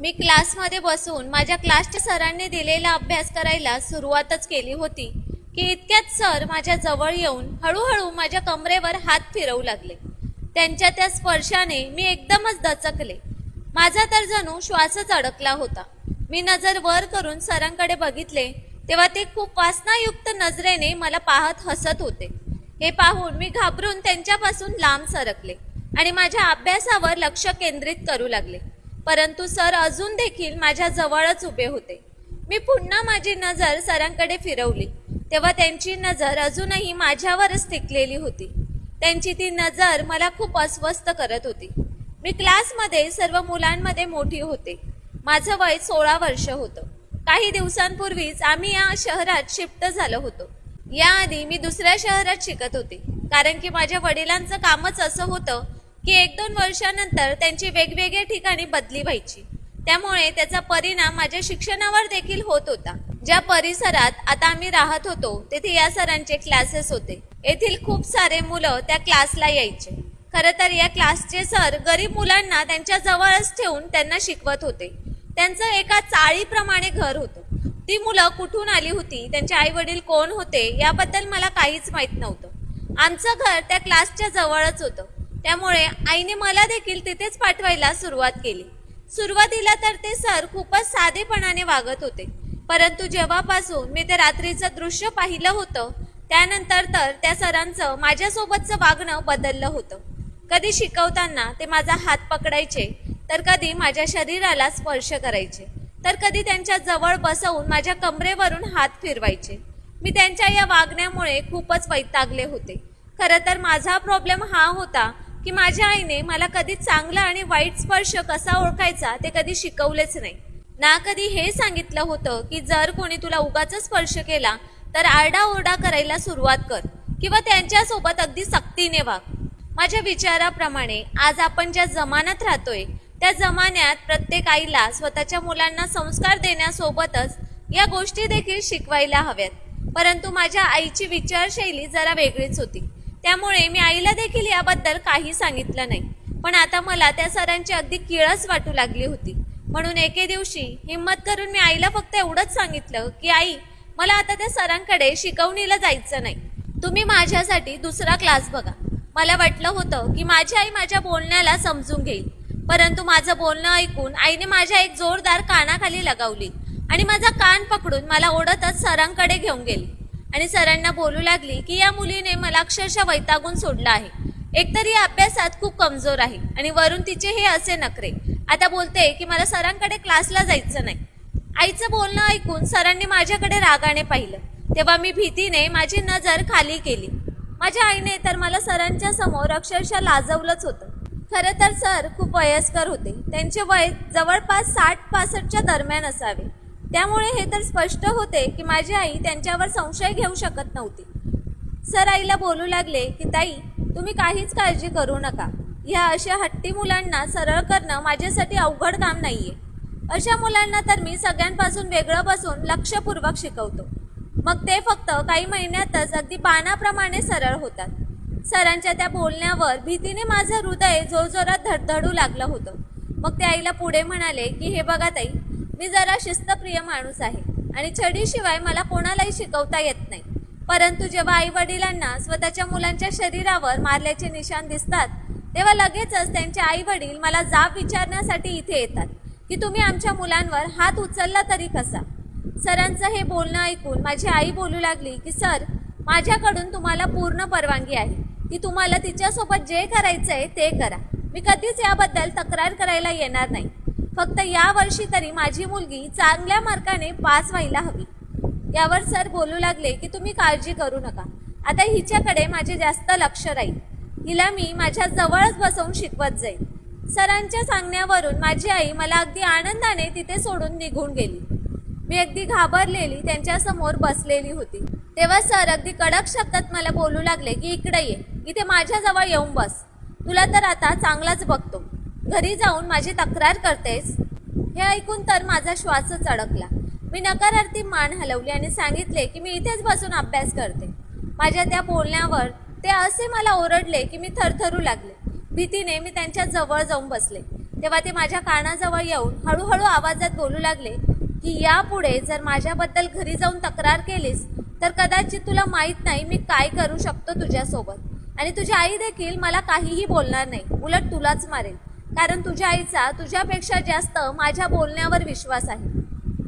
मी क्लासमध्ये बसून माझ्या क्लासच्या सरांनी दिलेला अभ्यास करायला सुरुवातच केली होती की इतक्यात सर माझ्या जवळ येऊन हळूहळू माझ्या कमरेवर हात फिरवू लागले. त्यांच्या त्या स्पर्शाने मी एकदमच दचकले. माझा तर जणू श्वासच अडकला होता. मी नजर वर करून सरांकडे बघितले तेव्हा ते खूप वासनायुक्त नजरेने मला पाहत हसत होते. हे पाहून मी घाबरून त्यांच्यापासून लांब सरकले आणि माझ्या अभ्यासावर लक्ष केंद्रित करू लागले. परंतु सर अजून देखील माझ्या जवळच उभे होते. मी पुन्हा माझी नजर सरांकडे फिरवली. तेव्हा त्यांची नजर अजूनही माझ्यावरच टिकलेली होती. त्यांची ती नजर मला खूप अस्वस्थ करत होती. मी क्लासमध्ये सर्व मुलांमध्ये मोठी होते. माझं वय सोळा वर्ष होतं. काही दिवसांपूर्वीच आम्ही या शहरात शिफ्ट झालो होतो. याआधी मी दुसऱ्या शहरात शिकत होते. कारण की माझ्या वडिलांचं कामच असं होतं की एक दोन वर्षानंतर त्यांची वेगवेगळ्या ठिकाणी बदली व्हायची. त्यामुळे त्याचा परिणाम माझ्या शिक्षणावर देखील होत होता. ज्या परिसरात आता आम्ही राहत होतो तेथे या सरांचे क्लासेस होते. येथील खूप सारे मुलं त्या क्लासला यायचे. खरं तर या क्लासचे सर गरीब मुलांना त्यांच्या जवळच ठेवून त्यांना शिकवत होते. त्यांचं एका चाळीप्रमाणे घर होतं. ती मुलं कुठून आली होती त्यांचे आई वडील कोण होते याबद्दल मला काहीच माहीत नव्हतं. आमचं घर त्या क्लासच्या जवळच होतं. त्यामुळे आईने मला देखील तिथेच पाठवायला सुरुवात केली. सुरुवातीला तर ते सर खूपच साधेपणाने वागत होते. परंतु जेव्हापासून मी ते रात्रीचं दृश्य पाहिलं होतं त्यानंतर तर त्या सरांचं माझ्यासोबतचं वागणं बदललं होतं. कधी शिकवताना ते माझा हात पकडायचे तर कधी माझ्या शरीराला स्पर्श करायचे तर कधी त्यांच्या जवळ बसवून माझ्या कमरेवरून हात फिरवायचे. मी त्यांच्या या वागण्यामुळे खूपच वैतागले होते. खरं तर माझा प्रॉब्लेम हा होता की माझ्या आईने मला कधी चांगला आणि वाईट स्पर्श कसा ओळखायचा ते कधी शिकवलेच नाही. ना कधी हे सांगितलं होतं की जर कोणी तुला उगाच स्पर्श केला तर आरडाओरडा करायला सुरुवात कर किंवा त्यांच्यासोबत अगदी सक्तीने वाग. माझ्या विचाराप्रमाणे आज आपण ज्या जमान्यात राहतोय त्या जमान्यात प्रत्येक आईला स्वतःच्या मुलांना संस्कार देण्यासोबतच या गोष्टी देखील शिकवायला हव्यात. परंतु माझ्या आईची विचारशैली जरा वेगळीच होती. त्यामुळे मी आईला देखील याबद्दल काही सांगितलं नाही. पण आता मला त्या सरांची अगदी किळस वाटू लागली होती. म्हणून एके दिवशी हिंमत करून मी आईला फक्त एवढंच सांगितलं की आई मला आता त्या सरांकडे शिकवणीला जायचं नाही. तुम्ही माझ्यासाठी दुसरा क्लास बघा. मला वाटलं होतं की माझी आई माझ्या बोलण्याला समजून घेईल. परंतु माझं बोलणं ऐकून आईने माझ्या एक जोरदार कानाखाली लगावली आणि माझा कान पकडून मला ओढतच सरांकडे घेऊन गेली. आणि सरांना बोलू लागली की या मुलीने मला अक्षरशः वैतागून सोडलं आहे. एकतर ही अभ्यासात खूप कमजोर आहे आणि वरून तिचे हे असे नखरे. आता बोलते की मला सरांकडे क्लासला जायचं नाही. आईचं बोलणं ऐकून सरांनी माझ्याकडे रागाने पाहिलं. तेव्हा मी भीतीने माझी नजर खाली केली. माझ्या आईने तर मला सरांच्या समोर अक्षरशः लाजवलंच होतं. खरं तर सर खूप वयस्कर होते. त्यांचे वय जवळपास साठ पासष्टच्या दरम्यान असावे. त्यामुळे हे तर स्पष्ट होते की माझी आई त्यांच्यावर संशय घेऊ शकत नव्हती. सर आईला बोलू लागले की ताई तुम्ही काहीच काळजी करू नका. ह्या अशा हट्टी मुलांना सरळ करणं माझ्यासाठी अवघड काम नाहीये. अशा मुलांना तर मी सगळ्यांपासून वेगळं बसून लक्षपूर्वक शिकवतो. मग ते फक्त काही महिन्यातच अगदी पानाप्रमाणे सरळ होतात. सरांच्या त्या बोलण्यावर भीतीने माझं हृदय जोरजोरात धडधडू लागलं होतं. मग ते आईला पुढे म्हणाले की हे बघा ताई मी जरा शिस्तप्रिय माणूस आहे आणि छडीशिवाय मला कोणालाही शिकवता येत नाही. परंतु जेव्हा आई वडिलांना स्वतःच्या मुलांच्या शरीरावर मारल्याचे निशाण दिसतात तेव्हा लगेचच त्यांचे आई वडील मला जाब विचारण्यासाठी इथे येतात की तुम्ही आमच्या मुलांवर हात उचलला तरी कसा? सरांचं हे बोलणं ऐकून माझी आई बोलू लागली की सर माझ्याकडून तुम्हाला पूर्ण परवानगी आहे. की तुम्हाला तिच्यासोबत जे करायचं आहे ते करा. मी कधीच याबद्दल तक्रार करायला येणार नाही. फक्त या वर्षी तरी माझी मुलगी चांगल्या मार्काने पास व्हायला हवी. यावर सर बोलू लागले की तुम्ही काळजी करू नका. आता हिच्याकडे माझे जास्त लक्ष राहील. हिला मी माझ्या जवळच बसवून शिकवत जाईल. सरांच्या सांगण्यावरून माझी आई मला अगदी आनंदाने तिथे सोडून निघून गेली. मी अगदी घाबरलेली त्यांच्यासमोर बसलेली होती. तेव्हा सर अगदी कडक शब्दात मला बोलू लागले की इकडे ये. इथे माझ्याजवळ येऊन बस. तुला तर आता चांगलाच बघतो. घरी जाऊन माझी तक्रार करतेस? हे ऐकून तर माझा श्वासच अडकला मी नकारार्थी मान हलवली आणि सांगितले की मी इथेच बसून अभ्यास करते. माझ्या त्या बोलण्यावर ते असे मला ओरडले की मी थरथरू लागले. भीतीने मी त्यांच्या जवळ जाऊन बसले. तेव्हा ते माझ्या कानाजवळ येऊन हळूहळू आवाजात बोलू लागले की यापुढे जर माझ्याबद्दल घरी जाऊन तक्रार केलीस तर कदाचित तुला माहीत नाही मी काय करू शकतो तुझ्यासोबत. आणि तुझी आई देखील मला काहीही बोलणार नाही. उलट तुलाच मारेल. कारण तुझ्या आईचा तुझ्यापेक्षा जास्त माझ्या बोलण्यावर विश्वास आहे.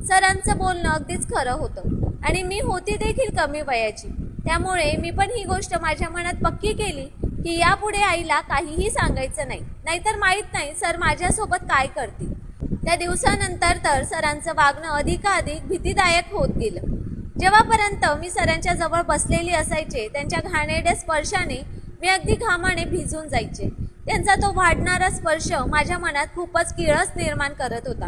सरांचं बोलणं अगदीच खरं होतं. आणि मी होती देखील कमी वयाची. त्यामुळे मी पण ही गोष्ट माझ्या मनात पक्की केली की यापुढे आईला काहीही सांगायचं नाही. नाहीतर माहीत नाही सर माझ्यासोबत काय करतील. त्या दिवसानंतर तर सरांचं वागणं अधिकाधिक भीतीदायक होत गेलं. जेव्हापर्यंत मी सरांच्या जवळ बसलेली असायचे त्यांच्या घाणेरड्या स्पर्शाने मी अगदी घामाने भिजून जायचे. त्यांचा तो वाढणारा स्पर्श माझ्या मनात खूपच किळस निर्माण करत होता.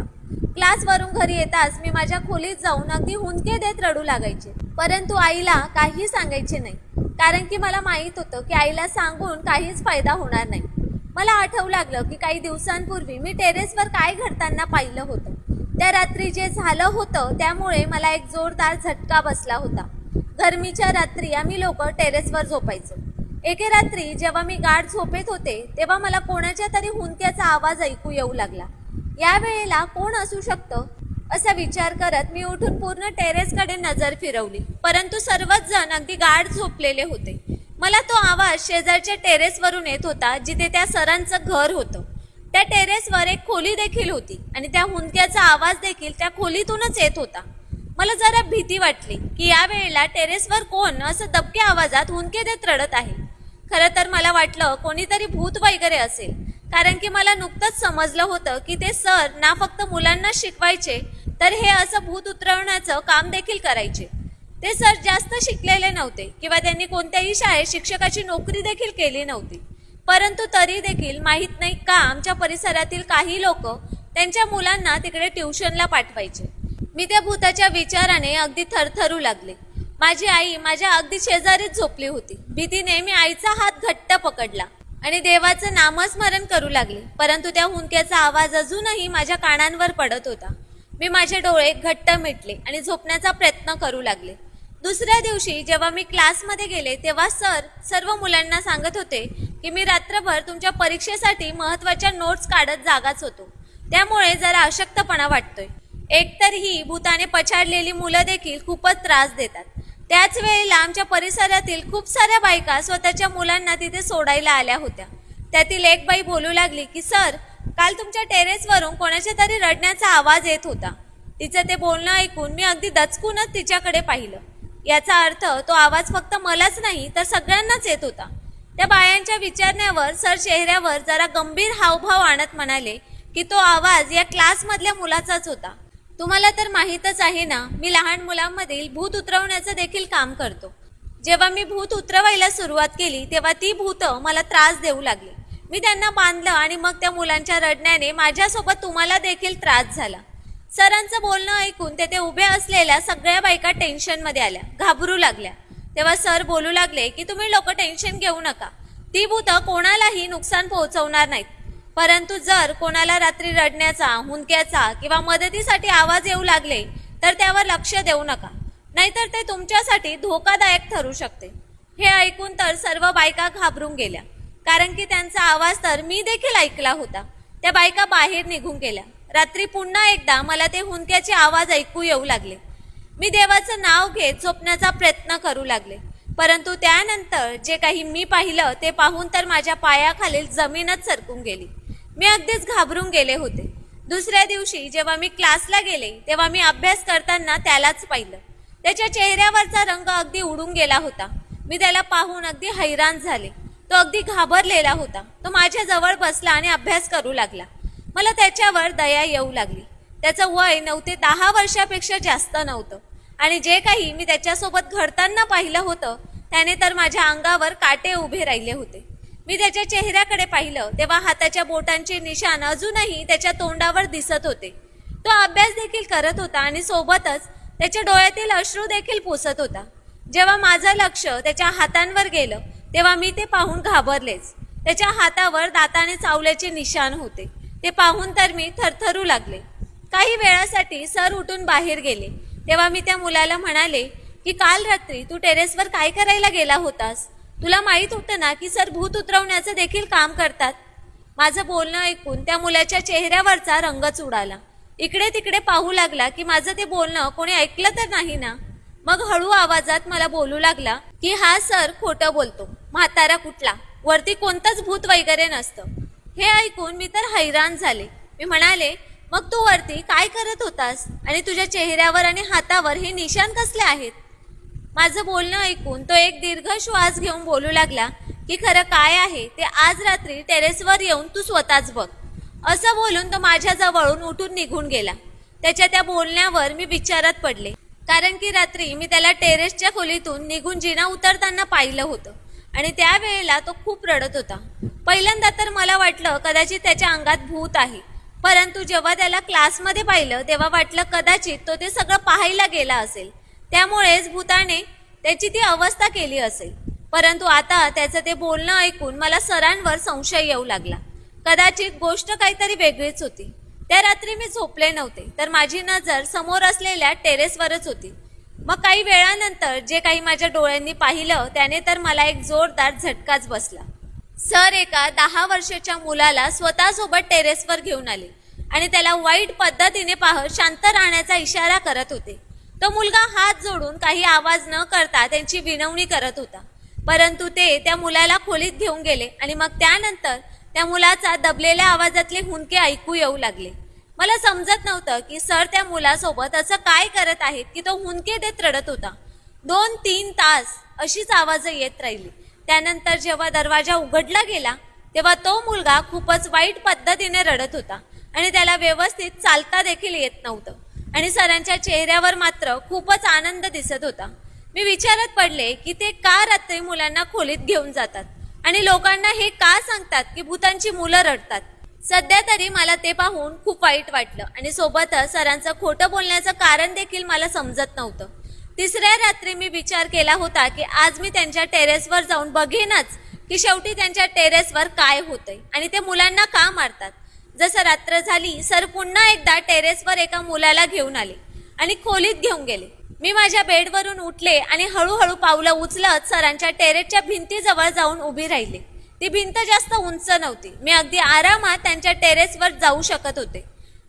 क्लासवरून घरी येताच मी माझ्या खोलीत जाऊन अगदी हुंदके देत रडू लागायचे. परंतु आईला काही सांगायचे नाही. कारण की मला माहीत होतं की आईला सांगून काहीच फायदा होणार नाही. मला आठवू लागलं की काही दिवसांपूर्वी मी टेरेसवर काय घडताना पाहिलं होतं. त्या रात्री जे झालं होतं त्यामुळे मला एक जोरदार झटका बसला होता. गरमीच्या रात्री आम्ही लोक टेरेसवर झोपायचो. एके रात्री जेव्हा मी गाढ झोपेत होते तेव्हा मला कोणाच्या तरी हुंदक्याचा आवाज ऐकू येऊ लागला. या वेळेला कोण असू शकतं? असा विचार करत मी उठून पूर्ण टेरेसकडे नजर फिरवली. परंतु सर्वच जण अगदी गाढ झोपलेले होते. मला तो आवाज शेजारच्या टेरेसवरून येत होता जिथे त्या सरांचं घर होतं. त्या टेरेसवर एक खोली देखील होती आणि त्या हुंदक्याचा आवाज देखील त्या खोलीतूनच येत होता. मला जरा भीती वाटली की या वेळेला टेरेसवर कोण असं दबक्या आवाजात हुंदके देत रडत आहे? खरं तर मला वाटलं कोणीतरी भूत वगैरे असेल. कारण की मला नुकतंच समजलं होतं की ते सर ना फक्त मुलांना शिकवायचे तर हे असं भूत उतरवण्याचं काम देखील करायचे. ते सर जास्त शिकलेले नव्हते किंवा त्यांनी कोणत्याही शाळेत शिक्षकाची नोकरी देखील केली नव्हती. परंतु तरी देखील माहीत नाही का आमच्या परिसरातील काही लोक त्यांच्या मुलांना तिकडे ट्युशनला पाठवायचे. मी त्या भूताच्या विचाराने अगदी थरथरू लागले. माझी आई माझ्या अगदी शेजारीच झोपली होती. भीतीने मी आईचा हात घट्ट पकडला आणि देवाचं नामस्मरण करू लागले. परंतु त्या हुंकेचा आवाज अजूनही माझ्या कानांवर पडत होता. मी माझे डोळे घट्ट मिटले आणि झोपण्याचा प्रयत्न करू लागले. दुसऱ्या दिवशी जेव्हा मी क्लासमध्ये गेले तेव्हा सर सर्व मुलांना सांगत होते की मी रात्रभर तुमच्या परीक्षेसाठी महत्त्वाच्या नोट्स काढत जागाच होतो. त्यामुळे जरा अशक्तपणा वाटतोय. एकतर ही भूताने पछाडलेली मुलं देखील खूपच त्रास देतात. त्याच वेळेला आमच्या परिसरातील खूप साऱ्या बायका स्वतःच्या मुलांना तिथे सोडायला आल्या होत्या. त्यातील एक बाई बोलू लागली की सर काल तुमच्या टेरेसवरून कोणाच्या तरी रडण्याचा आवाज येत होता. तिचं ते बोलणं ऐकून मी अगदी दचकूनच तिच्याकडे पाहिलं. याचा अर्थ तो आवाज फक्त मलाच नाही तर सगळ्यांनाच येत होता. त्या बायांच्या विचारण्यावर सर चेहऱ्यावर जरा गंभीर हावभाव आणत म्हणाले की तो आवाज या क्लासमधल्या मुलाचाच होता. तुम्हाला तर माहीतच आहे ना मी लहान मुलांमधील भूत उतरवण्याचं देखील काम करतो. जेव्हा मी भूत उतरवायला सुरुवात केली तेव्हा ती भूत मला त्रास देऊ लागली. मी त्यांना बांधलं आणि मग त्या मुलांच्या रडण्याने माझ्यासोबत तुम्हाला देखील त्रास झाला. सरांचं बोलणं ऐकून तेथे उभ्या असलेल्या सगळ्या बायका टेन्शनमध्ये आल्या घाबरू लागल्या. तेव्हा सर बोलू लागले की तुम्ही लोक टेन्शन घेऊ नका. ती भूतं कोणालाही नुकसान पोहोचवणार नाहीत. परंतु जर कोणाला रात्री रडण्याचा हुंदक्याचा किंवा मदतीसाठी आवाज येऊ लागले तर त्यावर लक्ष देऊ नका. नाहीतर ते तुमच्यासाठी धोकादायक ठरू शकते. हे ऐकून तर सर्व बायका घाबरून गेल्या. कारण की त्यांचा आवाज तर मी देखील ऐकला होता. त्या बायका बाहेर निघून गेल्या. रात्री पुन्हा एकदा मला ते हुंदक्याचे आवाज ऐकू येऊ लागले. मी देवाचं नाव घेत झोपण्याचा प्रयत्न करू लागले. परंतु त्यानंतर जे काही मी पाहिलं ते पाहून तर माझ्या पायाखालील जमीनच सरकून गेली. मी अगदीच घाबरून गेले होते. दुसऱ्या दिवशी जेव्हा मी क्लासला गेले तेव्हा मी अभ्यास करताना त्यालाच पाहिलं. त्याच्या चेहऱ्यावरचा रंग अगदी उडून गेला होता. मी त्याला पाहून अगदी हैराण झाले. तो अगदी घाबरलेला होता. तो माझ्या जवळ बसला आणि अभ्यास करू लागला. मला त्याच्यावर दया येऊ लागली. त्याचं वय नऊ ते दहा वर्षापेक्षा जास्त नव्हतं. आणि जे काही मी त्याच्यासोबत घडताना पाहिलं होतं त्याने तर माझ्या अंगावर काटे उभे राहिले होते. मी त्याच्या चेहऱ्याकडे पाहिलं तेव्हा हाताच्या बोटांचे निशाण अजूनही त्याच्या तोंडावर दिसत होते. तो अभ्यास देखील करत होता आणि सोबतच त्याच्या डोळ्यातील अश्रू देखील पुसत होता. जेव्हा माझं लक्ष त्याच्या हातांवर गेलं तेव्हा मी ते पाहून घाबरलेच. त्याच्या हातावर दाताने चावल्याचे निशाण होते. ते पाहून तर मी थरथरू लागले. काही वेळासाठी सर उठून बाहेर गेले. तेव्हा मी त्या मुलाला म्हणाले की काल रात्री तू टेरेसवर काय करायला गेला होतास? तुला माहीत होतं ना की सर भूत उतरवण्याचं देखील काम करतात? माझं बोलणं ऐकून त्या मुलाच्या चेहऱ्यावरचा रंगच उडाला इकडे तिकडे पाहू लागला की माझं ते बोलणं कोणी ऐकलं तर नाही ना? मग हळू आवाजात मला बोलू लागला की हा सर खोटं बोलतो. म्हातारा कुठला? वरती कोणतंच भूत वगैरे नसतं. हे ऐकून मी तर हैराण झाले. मी म्हणाले मग तू वरती काय करत होतास? आणि तुझ्या चेहऱ्यावर आणि हातावर हे निशाण कसले आहेत? माझं बोलणं ऐकून तो एक दीर्घ श्वास घेऊन बोलू लागला की खरं काय आहे? ते आज रात्री टेरेसवर येऊन तू स्वतःच बघ. असं बोलून तो माझ्या जवळून उठून निघून गेला. त्याच्या त्या बोलण्यावर मी विचारात पडले. कारण की रात्री मी त्याला टेरेसच्या खोलीतून निघून जिना उतरताना पाहिलं होतं आणि त्यावेळेला तो खूप रडत होता. पहिल्यांदा तर मला वाटलं कदाचित त्याच्या अंगात भूत आहे. परंतु जेव्हा त्याला क्लासमध्ये पाहिलं तेव्हा वाटलं कदाचित तो ते सगळं पाहायला गेला असेल. त्यामुळेच भूताने त्याची ती अवस्था केली असेल. परंतु आता त्याचं ते बोलणं ऐकून मला सरांवर संशय येऊ लागला. कदाचित गोष्ट काहीतरी वेगळीच होती. त्या रात्री मी झोपले नव्हते तर माझी नजर समोर असलेल्या टेरेसवरच होती. मग काही वेळानंतर जे काही माझ्या डोळ्यांनी पाहिलं त्याने तर मला एक जोरदार झटकाच बसला. सर एका दहा वर्षाच्या मुलाला स्वतःसोबत टेरेसवर घेऊन आले आणि त्याला वाईट पद्धतीने पाहत शांत राहण्याचा इशारा करत होते. तो मुलगा हात जोडून काही आवाज न करता त्यांची विनवणी करत होता. परंतु ते त्या मुलाला खोलीत घेऊन गेले आणि मग त्यानंतर त्या मुलाचा दबलेल्या आवाजातले हुंदके ऐकू येऊ लागले. मला समजत नव्हतं की सर त्या मुलासोबत असं काय करत आहेत की तो हुंदके देत रडत होता. दोन तीन तास अशीच आवाज येत राहिली. त्यानंतर जेव्हा दरवाजा उघडला गेला तेव्हा तो मुलगा खूपच वाईट पद्धतीने रडत होता आणि त्याला व्यवस्थित चालता देखील येत नव्हतं. आणि सरांच्या चेहऱ्यावर मात्र खूपच आनंद दिसत होता. मी विचारत पडले की ते का रात्री मुलांना खोलीत घेऊन जातात? आणि लोकांना हे का सांगतात की भूतांची मुलं रडतात? सध्या तरी मला ते पाहून खूप वाईट वाटलं आणि सोबतच सरांचं खोटं बोलण्याचं कारण देखील मला समजत नव्हतं. तिसऱ्या रात्री मी विचार केला होता की आज मी त्यांच्या टेरेसवर जाऊन बघेनच की शेवटी त्यांच्या टेरेसवर काय होतंय आणि ते मुलांना का मारतात? जसं रात्र झाली सर पुन्हा एकदा टेरेसवर एका मुलाला घेऊन आले आणि खोलीत घेऊन गेले. मी माझ्या बेडवरून उठले आणि हळूहळू पावलं उचलत सरांच्या टेरेसच्या भिंतीजवळ जाऊन उभी राहिले. ती भिंत जास्त उंच नव्हती. मी अगदी आरामात त्यांच्या टेरेसवर जाऊ शकत होते.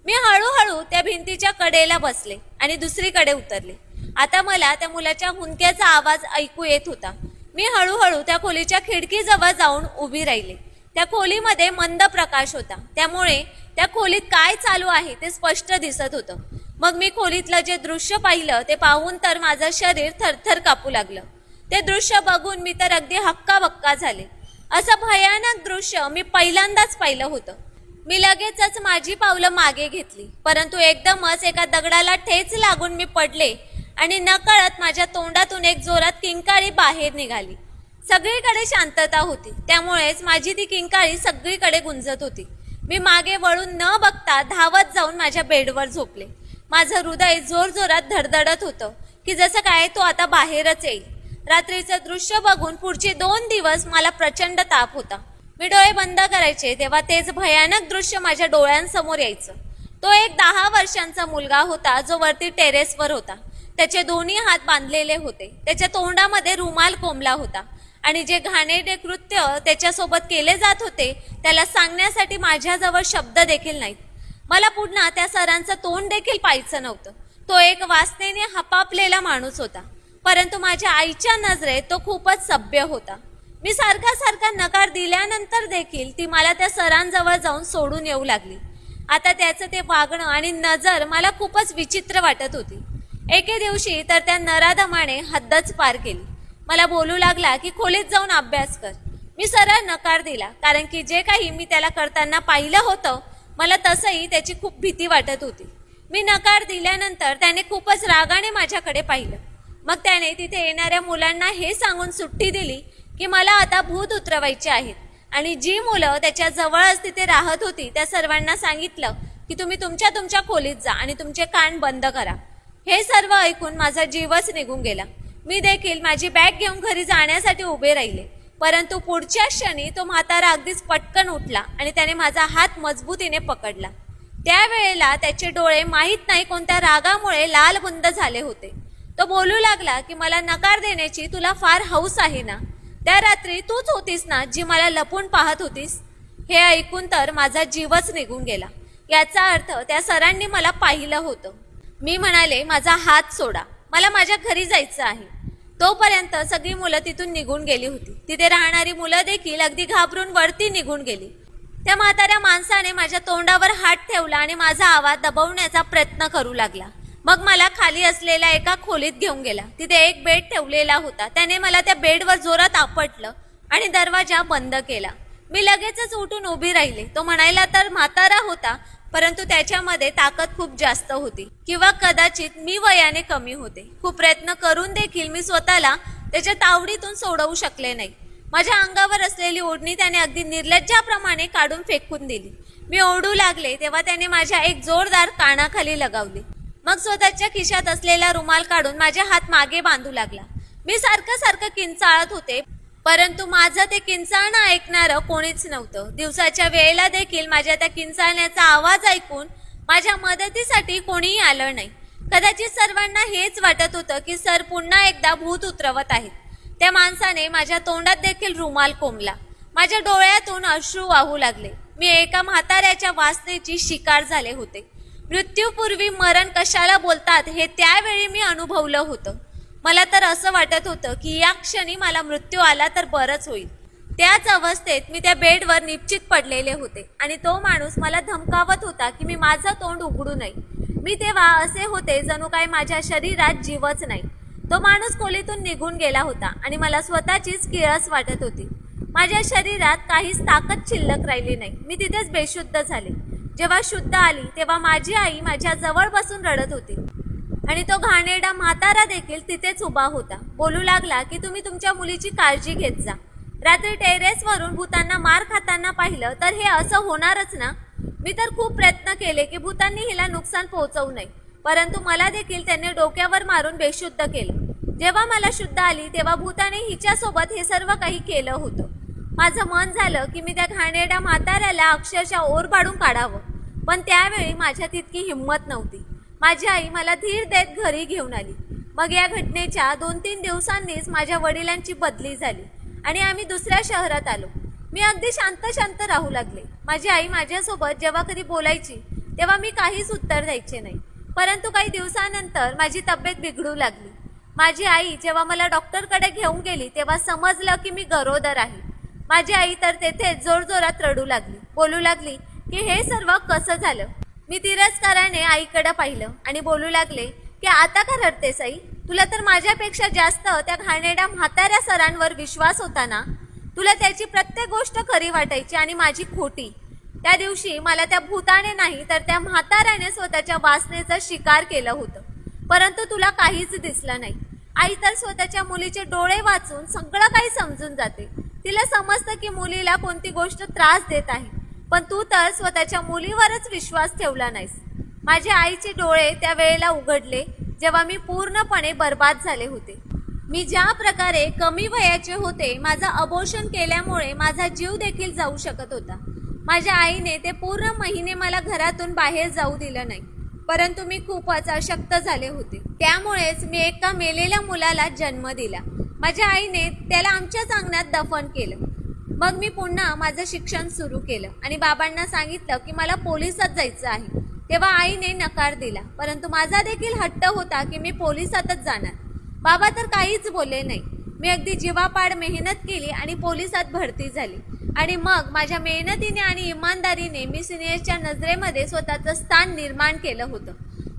मी हळूहळू त्या भिंतीच्या कडेला बसले आणि दुसरीकडे उतरले. आता मला त्या मुलाच्या हुंदक्याचा आवाज ऐकू येत होता. मी हळूहळू त्या खोलीच्या खिडकीजवळ जाऊन उभी राहिले. त्या खोलीमध्ये मंद प्रकाश होता. त्यामुळे त्या खोलीत काय चालू आहे ते स्पष्ट दिसत होतं. मग मी खोलीतलं जे दृश्य पाहिलं ते पाहून तर माझं शरीर थरथर कापू लागलं. ते दृश्य बघून मी तर अगदी हक्काबक्का झाले. असं भयानक दृश्य मी पहिल्यांदाच पाहिलं होतं. मी लगेचच माझी पावलं मागे घेतली. परंतु एकदमच एका दगडाला ठेच लागून मी पडले आणि नकळत माझ्या तोंडातून एक जोरात किंकाळी बाहेर निघाली. सगळीकडे शांतता होती. त्यामुळेच माझी ती किंकाळी सगळीकडे गुंजत होती. मी मागे वळून न बघता धावत जाऊन माझ्या बेडवर झोपले. माझं हृदय जोरजोरात धडधडत होतं की जसं काय तो आता बाहेरच येईल. रात्रीचं दृश्य बघून पुढचे दोन दिवस मला प्रचंड ताप होता. मी डोळे बंद करायचे तेव्हा तेच भयानक दृश्य माझ्या डोळ्यांसमोर यायचं. तो एक दहा वर्षांचा मुलगा होता जो वरती टेरेसवर होता. त्याचे दोन्ही हात बांधलेले होते. त्याच्या तोंडामध्ये रुमाल कोंबला होता. आणि जे घाणेरडे कृत्य त्याच्यासोबत केले जात होते त्याला सांगण्यासाठी माझ्याजवळ शब्द देखील नाहीत. मला पुन्हा त्या सरांचं तोंड देखील पाहायचं नव्हतं. तो एक वासनेने हपापलेला माणूस होता. परंतु माझ्या आईच्या नजरेत तो खूपच सभ्य होता. मी सारखा सारखा नकार दिल्यानंतर देखील ती मला त्या सरांजवळ जाऊन सोडून येऊ लागली. आता त्याचं ते वागणं आणि नजर मला खूपच विचित्र वाटत होती. एके दिवशी तर त्या नराधमाने हद्दच पार केली. मला बोलू लागला की खोलीत जाऊन अभ्यास कर. मी सरळ नकार दिला कारण की जे काही मी त्याला करताना पाहिलं होतं मला तसंही त्याची खूप भीती वाटत होती. मी नकार दिल्यानंतर त्याने खूपच रागाने माझ्याकडे पाहिलं. मग त्याने तिथे येणाऱ्या मुलांना हे सांगून सुट्टी दिली की मला आता भूत उतरवायचे आहेत. आणि जी मुलं त्याच्या जवळच तिथे राहत होती त्या सर्वांना सांगितलं की तुम्ही तुमच्या तुमच्या खोलीत जा आणि तुमचे कान बंद करा. हे सर्व ऐकून माझा जीवच निघून गेला. मी देखील माझी बॅग घेऊन घरी जाण्यासाठी उभे राहिले. परंतु पुढच्या क्षणी तो म्हातारा अगदीच पटकन उठला आणि त्याने माझा हात मजबूतीने पकडला. त्यावेळेला त्याचे डोळे माहीत नाही कोणत्या रागामुळे लालबुंद झाले होते. तो बोलू लागला की मला नकार देण्याची तुला फार हौस आहे ना? त्या रात्री तूच होतीस ना जी मला लपून पाहत होतीस? हे ऐकून तर माझा जीवच निघून गेला. याचा अर्थ त्या सरांनी मला पाहिलं होतं. मी म्हणाले माझा हात सोडा. मला माझ्या घरी जायचं आहे. तोपर्यंत सगळी मुलं तिथून निघून गेली होती. तिथे राहणारी मुलं देखील अगदी घाबरून वरती निघून गेली. त्या म्हाताऱ्या माणसाने माझ्या तोंडावर हात ठेवला आणि माझा आवाज दबवण्याचा प्रयत्न करू लागला. मग मला खाली असलेल्या एका खोलीत घेऊन गेला. तिथे एक बेड ठेवलेला होता. त्याने मला त्या बेडवर जोरात आपटलं आणि दरवाजा बंद केला. मी लगेचच उठून उभी राहिले. तो म्हणायला तर म्हातारा होता. परंतु त्याच्यामध्ये ताकद खूप जास्त होती. किंवा कदाचित मी वयाने कमी होते. खूप प्रयत्न करून देखील मी स्वतःला त्याच्या तावडीतून सोडवू शकले नाही. माझ्या अंगावर असलेली ओढणी त्याने अगदी निर्लज्जाप्रमाणे काढून फेकून दिली. मी ओढू लागले तेव्हा त्याने माझ्या एक जोरदार कानाखाली लगावली. मग स्वतःच्या खिशात असलेला रुमाल काढून माझे हात मागे बांधू लागला. मी सारखं सारखं किंचाळत होते परंतु माझं ते किंचाळणं ऐकणारं कोणीच नव्हतं. दिवसाच्या वेळेला देखील माझ्या त्या किंचाळण्याचा आवाज ऐकून माझ्या मदतीसाठी कोणीही आलं नाही. कदाचित सर्वांना हेच वाटत होतं की सर पुन्हा एकदा भूत उतरवत आहेत. त्या माणसाने माझ्या तोंडात देखील रुमाल कोंबला. माझ्या डोळ्यातून अश्रू वाहू लागले. मी एका म्हाताऱ्याच्या वासनेची शिकार झाले होते. मृत्यूपूर्वी मरण कशाला बोलतात हे त्यावेळी मी अनुभवलं होतं. मला तर असं वाटत होतं की या क्षणी मला मृत्यू आला तर बरंच होईल. त्याच अवस्थेत मी त्या बेडवर निश्चित पडलेले होते आणि तो माणूस मला धमकावत होता की मी माझं तोंड उघडू नये. मी तेव्हा असे होते जणू काय माझ्या शरीरात जीवच नाही. तो माणूस खोलीतून निघून गेला होता आणि मला स्वतःचीच किळस वाटत होती. माझ्या शरीरात काहीच ताकद शिल्लक राहिली नाही. मी तिथेच बेशुद्ध झाले. जेव्हा शुद्ध आली तेव्हा माझी आई माझ्या जवळ बसून रडत होती. आणि तो घाणेरडा म्हातारा देखील तिथेच उभा होता. बोलू लागला की तुम्ही तुमच्या मुलीची काळजी घेत जा. रात्री टेरेसवरून भूतांना मार खाताना पाहिलं तर हे असं होणारच ना? मी तर खूप प्रयत्न केले की भूतांनी हिला नुकसान पोहोचवू नये परंतु मला देखील त्यांनी डोक्यावर मारून बेशुद्ध केलं. जेव्हा मला शुद्ध आली तेव्हा भूताने हिच्यासोबत हे सर्व काही केलं होतं. माझं मन झालं की मी त्या घाणेरड्या म्हाताऱ्याला अक्षरशः ओर पाडून काढावं पण त्यावेळी माझ्यात इतकी हिंमत नव्हती. माझी आई मला धीर देत घरी घेऊन आली. मग या घटनेच्या दोन तीन दिवसांनीच माझ्या वडिलांची बदली झाली आणि आम्ही दुसऱ्या शहरात आलो. मी अगदी शांत शांत राहू लागले. माझी आई माझ्यासोबत जेव्हा कधी बोलायची तेव्हा मी काहीच उत्तर द्यायचे नाही. परंतु काही दिवसानंतर माझी तब्येत बिघडू लागली. माझी आई जेव्हा मला डॉक्टरकडे घेऊन गेली तेव्हा समजलं की मी गरोदर आहे. माझी आई तर तेथे जोरजोरात रडू लागली. बोलू लागली की हे सर्व कसं झालं? मी तिरस्काराने आईकडे पाहिलं आणि बोलू लागले की आता का रडतेस आई तुला तर माझ्यापेक्षा जास्त त्या घाणेड्या म्हाताऱ्या सरांवर विश्वास होता ना? तुला त्याची प्रत्येक गोष्ट खरी वाटायची आणि माझी खोटी. त्या दिवशी मला त्या भूताने नाही तर त्या म्हाताऱ्याने स्वतःच्या वासनेचा शिकार केलं होतं. परंतु तुला काहीच दिसलं नाही. आई तर स्वतःच्या मुलीचे डोळे वाचून सगळं काही समजून जाते. तिला समजतं की मुलीला कोणती गोष्ट त्रास देत आहे. पण तू तर स्वतःच्या मुलीवरच विश्वास ठेवला नाहीस. माझ्या आईचे डोळे त्या वेळेला उघडले जेव्हा मी पूर्णपणे बर्बाद झाले होते. मी ज्या प्रकारे कमी वयाचे होते माझं अबोषण केल्यामुळे माझा जीव देखील जाऊ शकत होता. माझ्या आईने ते पूर्ण महिने मला घरातून बाहेर जाऊ दिलं नाही परंतु मी खूपच अशक्त झाले होते. त्यामुळेच मी एका मेलेल्या मुलाला जन्म दिला. माझ्या आईने त्याला आमच्याच अंगणात दफन केलं. मग मी पुन्हा माझं शिक्षण सुरू केलं. आणि बाबांना सांगितलं की मला पोलिसात जायचं आहे. तेव्हा आईने नकार दिला. परंतु माझा देखील हट्ट होता की मी पोलिसातच जाणार. बाबा तर काहीच बोलले नाही. मी अगदी जीवापाड मेहनत केली आणि पोलिसात भरती झाली. आणि मग माझ्या मेहनतीने आणि इमानदारीने मी सिनियरच्या नजरेमध्ये स्वतःचं स्थान निर्माण केलं होतं.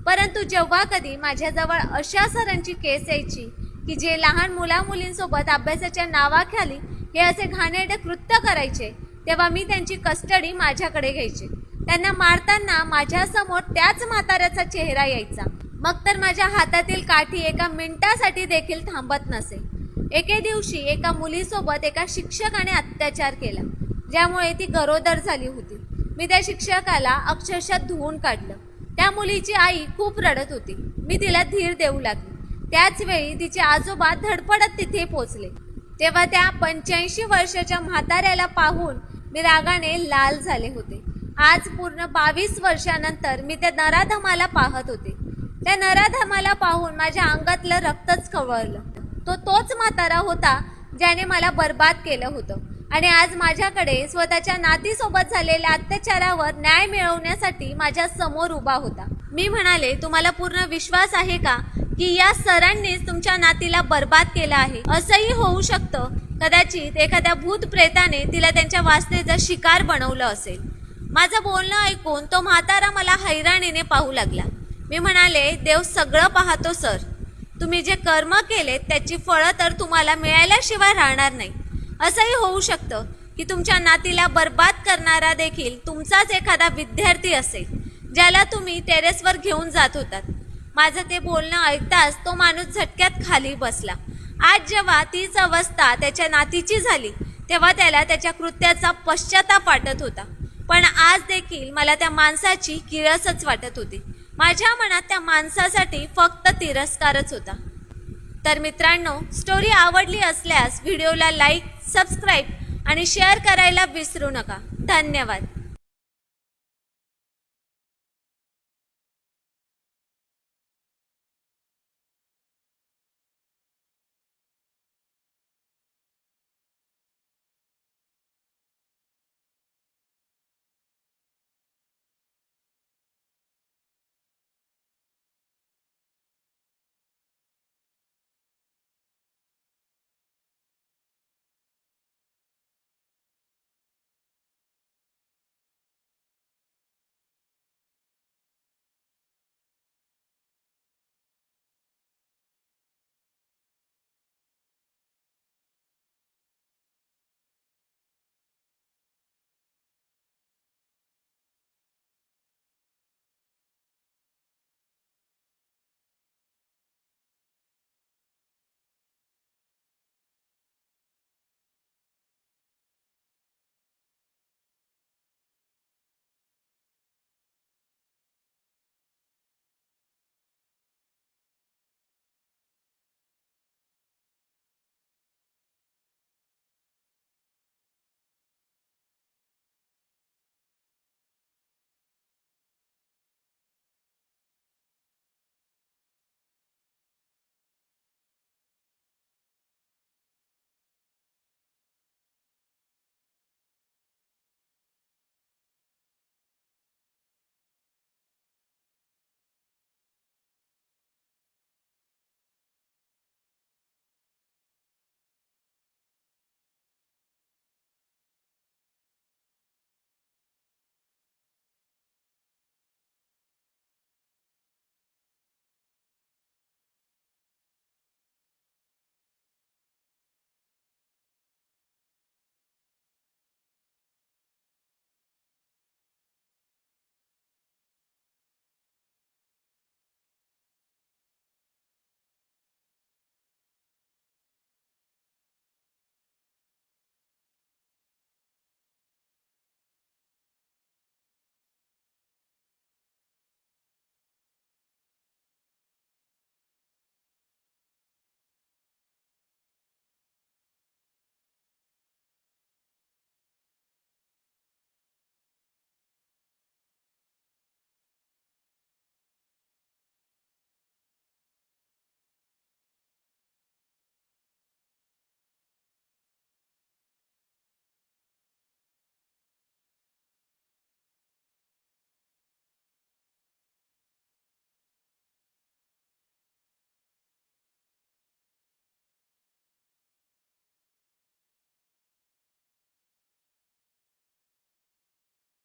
परंतु जेव्हा कधी माझ्याजवळ अशा सरांची केस यायची की जे लहान मुला मुलींसोबत अभ्यासाच्या नावाखाली हे असे घाणेरडे कृत्य करायचे तेव्हा मी त्यांची कस्टडी माझ्याकडे घ्यायचे. त्यांना मारताना माझ्यासमोर त्याच म्हाताऱ्याचा चेहरा यायचा. मग तर माझ्या हातातील काठी एका मिनिटासाठी देखील थांबत नसे. एके दिवशी एका मुलीसोबत एका शिक्षकाने अत्याचार केला ज्यामुळे ती गरोदर झाली होती. मी त्या शिक्षकाला अक्षरशः धुवून काढलं. त्या मुलीची आई खूप रडत होती. मी तिला धीर देऊ लागली. त्याच वेळी तिचे आजोबा धडपडत तिथे पोचले. तेव्हा त्या पंच्याऐंशी वर्षाच्या म्हाताऱ्याला पाहून मी रागाने लाल झाले होते. आज पूर्ण बावीस वर्षानंतर मी त्या नराधमाला पाहत होते. त्या नराधमाला पाहून माझ्या अंगातलं रक्तच कवळलं. तो तोच म्हातारा होता ज्याने मला बर्बाद केलं होतं. आणि आज माझ्याकडे स्वतःच्या नातीसोबत झालेल्या अत्याचारावर न्याय मिळवण्यासाठी माझ्यासमोर उभा होता. मी म्हणाले तुम्हाला पूर्ण विश्वास आहे का? की या सरांनीच तुमच्या नातीला बर्बाद केला आहे. असंही होऊ शकतं. कदाचित एखाद्या भूत प्रेताने तिला त्यांच्या वासनेचा शिकार बनवलं असेल. माझं बोलणं ऐकून तो म्हातारा मला हैराणीने पाहू लागला. मी म्हणाले देव सगळं पाहतो सर. तुम्ही जे कर्म केलेत त्याची फळं तर तुम्हाला मिळाल्याशिवाय राहणार नाही. असंही होऊ शकतं की तुमच्या नातीला बर्बाद करणारा देखील तुमचाच एखादा विद्यार्थी असेल ज्याला तुम्ही टेरेसवर घेऊन जात होतात. माझं ते बोलणं ऐकताच तो माणूस झटक्यात खाली बसला. आज जेव्हा तीच अवस्था त्याच्या नातीची झाली तेव्हा त्याला त्याच्या कृत्याचा पश्चाताप वाटत होता. पण आज देखील मला त्या माणसाची किळसच वाटत होती. माझ्या मनात त्या माणसासाठी फक्त तिरस्कारच होता. तर मित्रांनो स्टोरी आवडली असल्यास व्हिडिओला लाईक सबस्क्राईब आणि शेअर करायला विसरू नका. धन्यवाद.